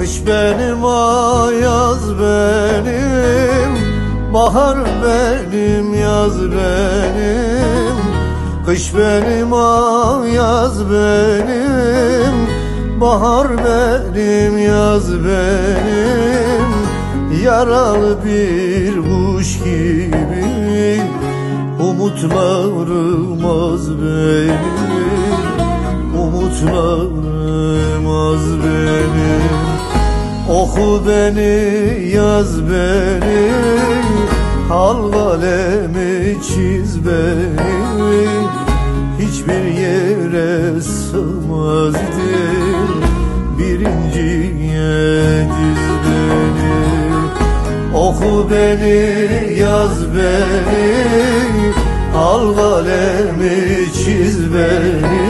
Kış benim ayaz benim Bahar benim yaz benim. Kış benim ayaz benim Bahar benim yaz benim. Yaralı bir kuş gibi Umutlarım az benim. Umutlarım Oku beni yaz beni Al kalemi çiz beni. Hiçbir yere sığmazdı Birinciye diz beni. Oku beni yaz beni Al kalemi çiz beni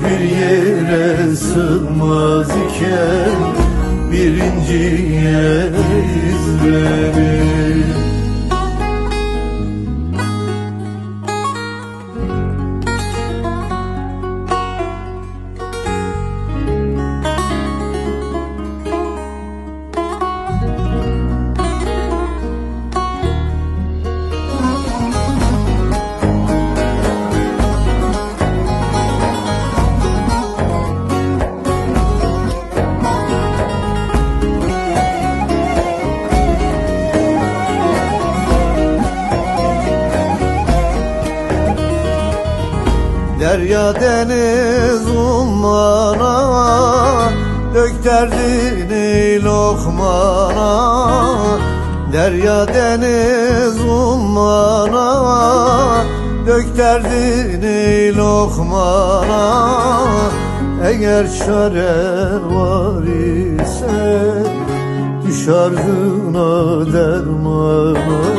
Hiçbir yere sığmaz iken Birinciye diz Derya deniz ummana Dök derdini lokmana. Derya deniz ummana Dök derdini lokmana. Eğer çaren var ise Düş ardına dermana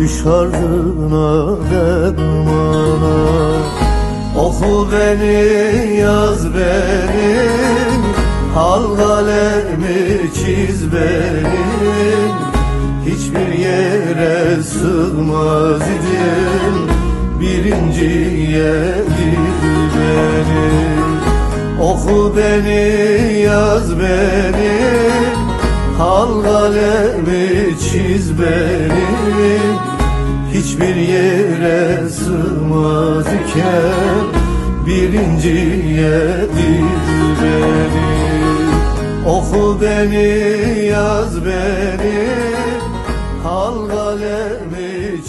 Düş ardına dermana Oku beni yaz beni. Al kalemi çiz beni. Hiçbir yere sığmaz idim. Birinciye diz beni. Oku beni yaz beni. Al kalemi çiz beni Hiçbir yere sığmaz iken Birinciye diz beni Oku beni yaz beni Al kalemi